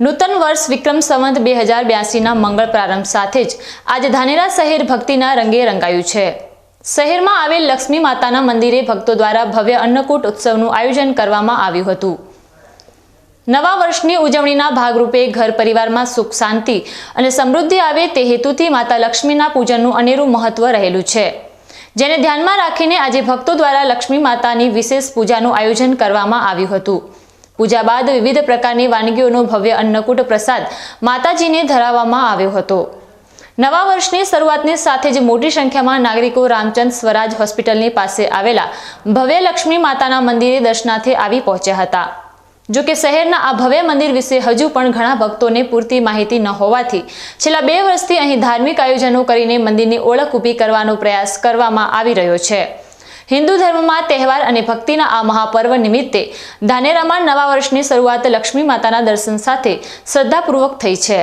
નૂતન વર્ષ વિક્રમ સંવંત બે હજાર બ્યાસીના મંગળ પ્રારંભ સાથે જ આજે ધાનેરા શહેર ભક્તિના રંગે રંગાયું છે. શહેરમાં આવેલ લક્ષ્મી માતાના મંદિરે ભક્તો દ્વારા ભવ્ય અન્નકૂટ ઉત્સવનું આયોજન કરવામાં આવ્યું હતું. નવા વર્ષની ઉજવણીના ભાગરૂપે ઘર પરિવારમાં સુખ, શાંતિ અને સમૃદ્ધિ આવે તે હેતુથી માતા લક્ષ્મીના પૂજનનું અનેરું મહત્વ રહેલું છે. જેને ધ્યાનમાં રાખીને આજે ભક્તો દ્વારા લક્ષ્મી માતાની વિશેષ પૂજાનું આયોજન કરવામાં આવ્યું હતું. પૂજા બાદ વિવિધ પ્રકારની વાનગીઓનો ભવ્ય અન્નકૂટ પ્રસાદ માતાજીને ધરાવવામાં આવ્યો હતો. નવા વર્ષની શરૂઆતની સાથે જ મોટી સંખ્યામાં નાગરિકો રામચંદ સ્વરાજ હોસ્પિટલની પાસે આવેલા ભવ્ય લક્ષ્મી માતાના મંદિરે દર્શનાર્થે આવી પહોંચ્યા હતા. જો કે શહેરના આ ભવ્ય મંદિર વિશે હજુ પણ ઘણા ભક્તોને પૂરતી માહિતી ન હોવાથી છેલ્લા બે વર્ષથી અહીં ધાર્મિક આયોજનો કરીને મંદિરની ઓળખ ઊભી કરવાનો પ્રયાસ કરવામાં આવી રહ્યો છે. હિન્દુ ધર્મમાં તહેવાર અને ભક્તિના આ મહાપર્વ નિમિત્તે ધાનેરામાં નવા વર્ષની શરૂઆત લક્ષ્મી માતાના દર્શન સાથે શ્રદ્ધાપૂર્વક થઈ છે.